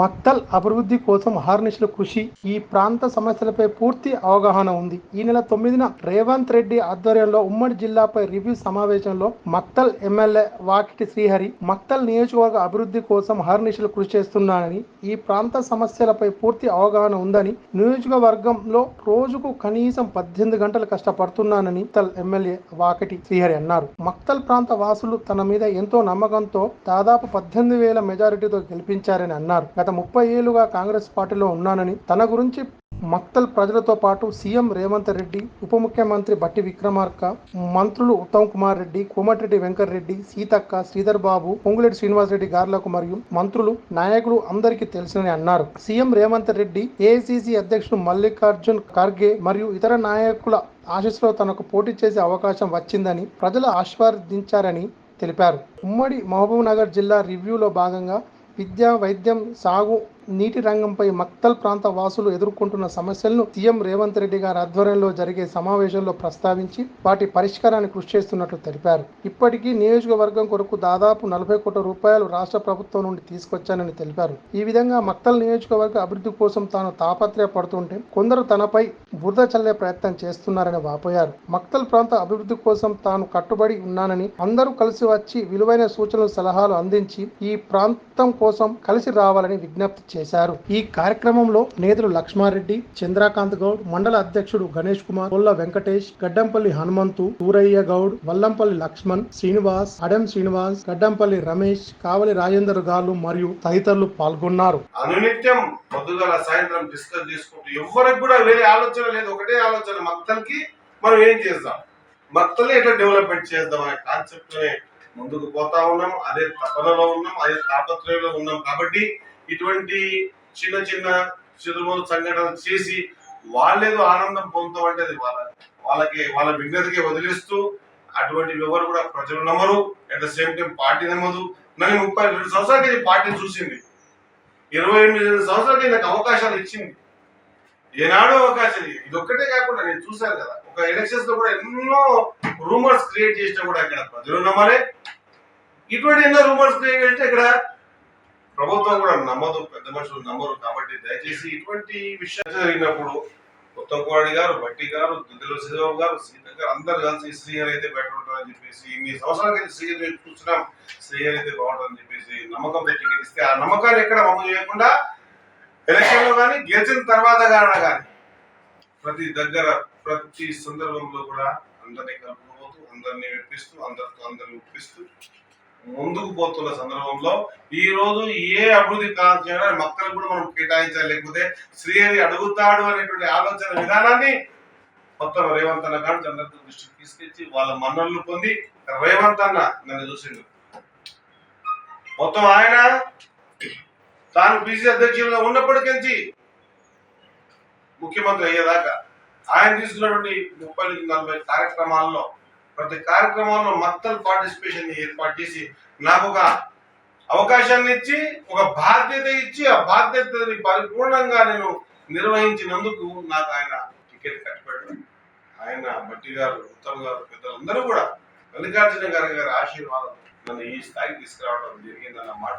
మక్తల్ అభివృద్ధి కోసం అహర్నిశలు కృషి. ఈ ప్రాంత సమస్యలపై పూర్తి అవగాహన ఉంది. ఈ నెల తొమ్మిదిన రేవంత్ రెడ్డి ఆధ్వర్యంలో ఉమ్మడి జిల్లాపై రివ్యూ సమావేశంలో మక్తల్ ఎమ్మెల్యే వాకిటి శ్రీహరి మక్తల్ నియోజకవర్గ అభివృద్ధి కోసం అహర్నిశలు కృషి చేస్తున్నానని ఈ ప్రాంత సమస్యలపై పూర్తి అవగాహన ఉందని నియోజకవర్గంలో రోజుకు కనీసం పద్దెనిమిది గంటలు కష్టపడుతున్నానని మక్తల్ ఎమ్మెల్యే వాకిటి శ్రీహరి అన్నారు. మక్తల్ ప్రాంత వాసులు తన మీద ఎంతో నమ్మకంతో దాదాపు పద్దెనిమిది వేల మెజారిటీతో గెలిపించారని అన్నారు. గత ముప్పై ఏళ్ళుగా కాంగ్రెస్ పార్టీలో ఉన్నానని తన గురించి మక్తల్ ప్రజలతో పాటు సీఎం రేవంత్ రెడ్డి ఉప ముఖ్యమంత్రి బట్టి విక్రమార్క మంత్రులు ఉత్తమ్ కుమార్ రెడ్డి కోమటిరెడ్డి వెంకటరెడ్డి సీతక్క శ్రీధర్ బాబు పొంగులేటి శ్రీనివాసరెడ్డి గారులకు మరియు మంత్రులు నాయకులు అందరికీ తెలుసునని అన్నారు. సీఎం రేవంత్ రెడ్డి ఏఐసిసి అధ్యక్షుడు మల్లికార్జున్ ఖర్గే మరియు ఇతర నాయకుల ఆశీస్సులో తనకు పోటీ చేసే అవకాశం వచ్చిందని ప్రజలు ఆశీర్వదించారని తెలిపారు. ఉమ్మడి మహబూబ్ నగర్ జిల్లా రివ్యూలో భాగంగా విద్య వైద్యం సాగు నీటి రంగంపై మక్తల్ ప్రాంత వాసులు ఎదుర్కొంటున్న సమస్యలను సీఎం రేవంత్ రెడ్డి గారి ఆధ్వర్యంలో జరిగే సమావేశంలో ప్రస్తావించి వాటి పరిష్కారాన్ని కృషి చేస్తున్నట్లు తెలిపారు. ఇప్పటికీ నియోజకవర్గం కొరకు దాదాపు నలభై కోట్ల రూపాయలు రాష్ట్ర ప్రభుత్వం నుండి తీసుకొచ్చానని తెలిపారు. ఈ విధంగా మక్తల్ నియోజకవర్గ అభివృద్ధి కోసం తాను తాపత్రయపడుతుంటే కొందరు తనపై బురద చల్లే ప్రయత్నం చేస్తున్నారని వాపోయారు. మక్తల్ ప్రాంత అభివృద్ధి కోసం తాను కట్టుబడి ఉన్నానని అందరూ కలిసి వచ్చి విలువైన సూచనలు సలహాలు అందించి ఈ ప్రాంతం కోసం కలిసి రావాలని విజ్ఞప్తి చేశారు. ఈ కార్యక్రమంలో నేతలు లక్ష్మారెడ్డి చంద్రకాంత్ గౌడ్ మండల అధ్యక్షుడు గణేష్ కుమార్ కొల్ల వెంకటేష్ గడ్డంపల్లి హనుమంతు సూరయ్య గౌడ్ వల్లంపల్లి లక్ష్మణ్ శ్రీనివాస్ అడం శ్రీనివాస్ గడ్డంపల్లి రమేష్ కావలి రాజేందర్ గారు మరియు తదితరులు పాల్గొన్నారు. అనునిత్యం పొద్దుగల సాయంత్రం డిస్కస్ చేసుకుంటూ ఎవరికి కూడా వేరే ఆలోచన లేదు. ఒకటే ఆలోచన మత్తలకి మనం ఏం చేద్దాం? మక్తల్ని ఎట్లా డెవలప్మెంట్ చేద్దాం అనే కాన్సెప్ట్ ముందుకు పోతా ఉన్నాం. అదే తపనలో ఉన్నాం అదే తాపత్రయంలో ఉన్నాం. కాబట్టి ఇటువంటి చిన్న చిన్న చిరుమూలు సంఘటనలు చేసి వాళ్ళేదో ఆనందం పొందుతాం అంటే అది వాళ్ళ వాళ్ళకి వాళ్ళ విజ్ఞతకి వదిలేస్తూ అటువంటి ఎవరు కూడా ప్రజలు నమ్మరు. At the same time party నమ్మదు. నన్ను ముప్పై రెండు సంవత్సరాలకి పార్టీ చూసింది. ఇరవై ఎనిమిది సంవత్సరాలకి నాకు అవకాశాలు ఇచ్చింది. ఏనాడో అవకాశం ఇది ఇది ఒక్కటే కాకుండా నేను చూశాను కదా ఒక ఎలక్షన్స్లో కూడా ఎన్నో రూమర్స్ క్రియేట్ చేసినా కూడా ఇక్కడ ప్రజలు నమ్మలే. ఇటువంటి ఎన్నో రూమర్స్ క్రియేట్ చేస్తే ఇక్కడ ప్రభుత్వం కూడా నమ్మదు పెద్ద మనుషులు నమ్మరు కాబట్టి దయచేసి ఇటువంటి విషయాలు జరిగినప్పుడు ఉత్తమ్ కుమార్ గారు భట్టి గారు దుద్దిలో శ్రీరావు గారు సీత గారు అందరు కలిసి శ్రీహరి అయితే బెటర్ ఉంటారని చెప్పేసి ఇన్ని సంవత్సరాలకి శ్రీహరి చూస్తున్నాం శ్రీహరి అయితే బాగుంటుందని చెప్పేసి నమ్మకంతో టికెట్ ఇస్తే ఆ నమ్మకాన్ని ఎక్కడ అమలు చేయకుండా ఎలక్షన్లో కానీ గెలిచిన తర్వాత కానీ కానీ ప్రతి దగ్గర ప్రతి సందర్భంలో కూడా అందరినీ కలుపుకోబోతూ అందరినీ మెప్పిస్తూ అందరితో అందరిని ఒప్పిస్తూ ముందుకు పోతున్న సందర్భంలో ఈ రోజు ఏ అభివృద్ధి కావాల్సిన మక్కలు కూడా మనం కేటాయించాలి. లేకపోతే శ్రీహరి అడుగుతాడు అనేటువంటి ఆలోచన విధానాన్ని మొత్తం రేవంత్ అన్న గారు చంద్రబాబు దృష్టికి తీసుకొచ్చి వాళ్ళ మన్నలు పొంది రేవంత్ అన్న నన్ను చూసిండు. మొత్తం ఆయన తాను బీసీ అధ్యక్షులుగా ఉన్నప్పటికీ ముఖ్యమంత్రి అయ్యేదాకా ఆయన తీసుకున్నటువంటి ముప్పై నుంచి నలభై కార్యక్రమాల్లో ప్రతి కార్యక్రమంలో మత్తల్ పార్టిసిపేషన్ ఏర్పాటు చేసి నాకు ఒక అవకాశాన్ని ఇచ్చి ఒక బాధ్యత ఇచ్చి ఆ బాధ్యతని పరిపూర్ణంగా నేను నిర్వహించినందుకు నాకు ఆయన టికెట్ కట్టిపెట్టడం ఆయన బట్టి గారు ఉత్తమ్ గారు పెద్దలందరూ కూడా మల్లికార్జున గారి గారి ఆశీర్వాదం నన్ను ఈ స్థాయికి తీసుకురావడం జరిగిందన్న మాట